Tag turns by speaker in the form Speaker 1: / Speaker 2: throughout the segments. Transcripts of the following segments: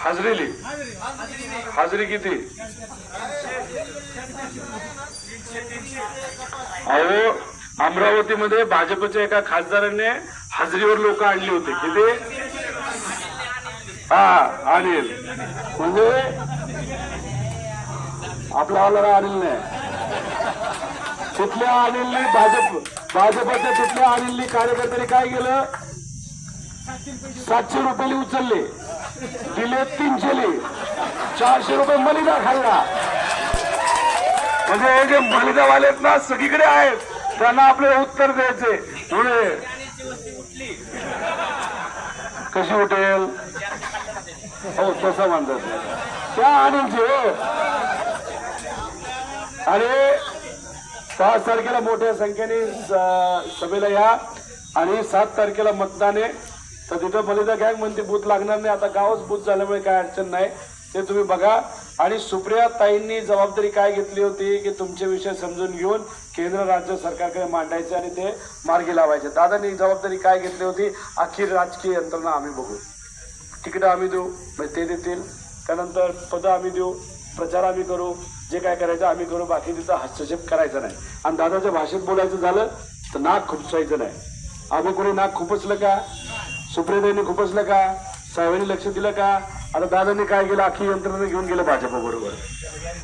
Speaker 1: हाजरीली? हाजरी किती? अहो अमरावतीमध्ये भाजपच्या एका खासदाराने हाजरीवर लोक आणली होती. किती? हा अनिल म्हणजे आपला आला अनिल नाही तिथल्या अनिलनी भाजप भाजपच्या तिथल्या अनिलनी कार्यकर्त्यांनी काय केलं? सातशे रुपये उचलले. दिले तीनशेले चारशे रुपये मलिदा खाल्ला. म्हणजे हे जे मलिदावाले आहेत ना सगळीकडे आहेत. त्यांना आपल्याला उत्तर द्यायचे. पुढे. कशी उठेल? हो तसं म्हणतात. त्या अनिलचे अरे सहा तारखेला मोठ्या संख्येने सभेला या. आणि सात तारखेला मतदान आहे तर तिथं फलिता गँग म्हणते बूथ लागणार नाही आता गावच बूथ झाल्यामुळे काय अडचण नाही. ते तुम्ही बघा. आणि सुप्रिया ताईंनी जबाबदारी काय घेतली होती की तुमचे विषय समजून घेऊन केंद्र राज्य सरकारकडे मांडायचे आणि ते मार्गी लावायचे. दादांनी जबाबदारी काय घेतली होती? अखेर राजकीय यंत्रणा आम्ही बघू. तिकीट आम्ही देऊ म्हणजे ते देतील. त्यानंतर पदं आम्ही देऊ प्रचार आम्ही करू जे काय करायचं आम्ही करू बाकी तिचा हस्तक्षेप करायचा नाही. आणि दादाच्या भाषेत बोलायचं झालं तर नाक खुपसायचं नाही. आम्ही कोणी नाक खुपसलं का? सुप्रियाताईंनी खुपसलं का? साहेबांनी लक्ष दिलं का? आता दादांनी काय केलं? अख्खी यंत्रणा घेऊन गेलं भाजपा बरोबर.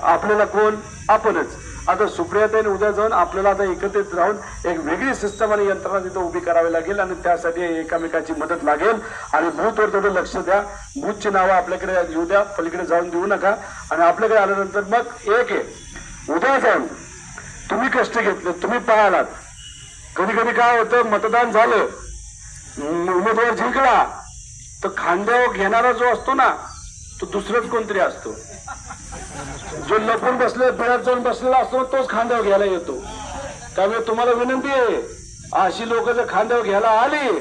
Speaker 1: आपल्याला कोण? आपणच. आता सुप्रियाताईने उद्या जाऊन आपल्याला आता एकत्रित राहून एक वेगळी सिस्टम आणि यंत्रणा तिथं उभी करावी लागेल आणि त्यासाठी एकामेकाची मदत लागेल. आणि बूथवर थोडं लक्ष द्या. बूथची नावं आपल्याकडे येऊ द्या. पलीकडे जाऊन देऊ नका. आणि आपल्याकडे आल्यानंतर मग एक आहे. उद्या जाऊन तुम्ही कष्ट घेतले. तुम्ही पाहालात. कधी कधी काय होतं? मतदान झालं. उमेदवार जिंकला तर खांद्यावर घेणारा जो असतो ना तो दुसरंच कोणतरी असतो. जो लपून बसले पिळ्यात जाऊन बसलेला असतो तोच खांद्यावर घ्यायला येतो. त्यामुळे तुम्हाला विनंती आहे अशी लोक जर खांद्यावर घ्यायला आली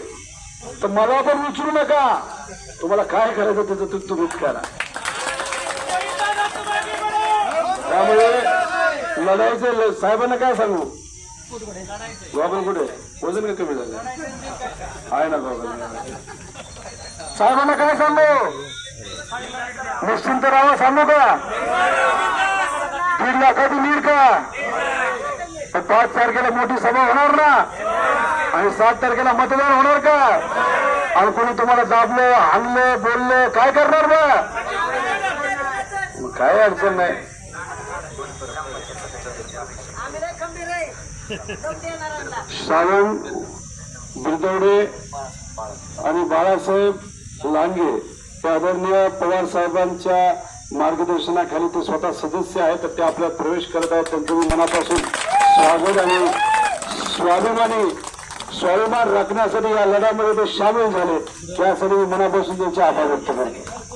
Speaker 1: तर मला पण विचारू नका. तुम्हाला काय करायचं त्याचं तू तुम्हीच करा. त्यामुळे लढायचं साहेबांना काय सांगू? गॉगल कुठे? वजन का कमी झालं? आहे ना गॉगल साहेबांना काय सांगू? निश्चिंत राहा सांगू का? दीड लाखाची लीड का? तर पाच तारखेला मोठी सभा होणार ना? आणि सात तारखेला मतदान होणार का? आणि कोणी तुम्हाला दाबलं हाणलं बोललं काय करणार बा? मग काय अडचण नाही. सावंत बिरदवडे आणि बाळासाहेब लांगे हे आदरणीय पवार साहेबांच्या मार्गदर्शनाखाली ते स्वतः सदस्य आहेत तर ते आपल्यात प्रवेश करत आहेत. त्यांचं मी मनापासून स्वागत आणि स्वाभिमानी स्वाभिमान राखण्यासाठी या लढ्यामध्ये ते सामील झाले. त्यासाठी मी मनापासून त्यांचे आभार व्यक्त करतो.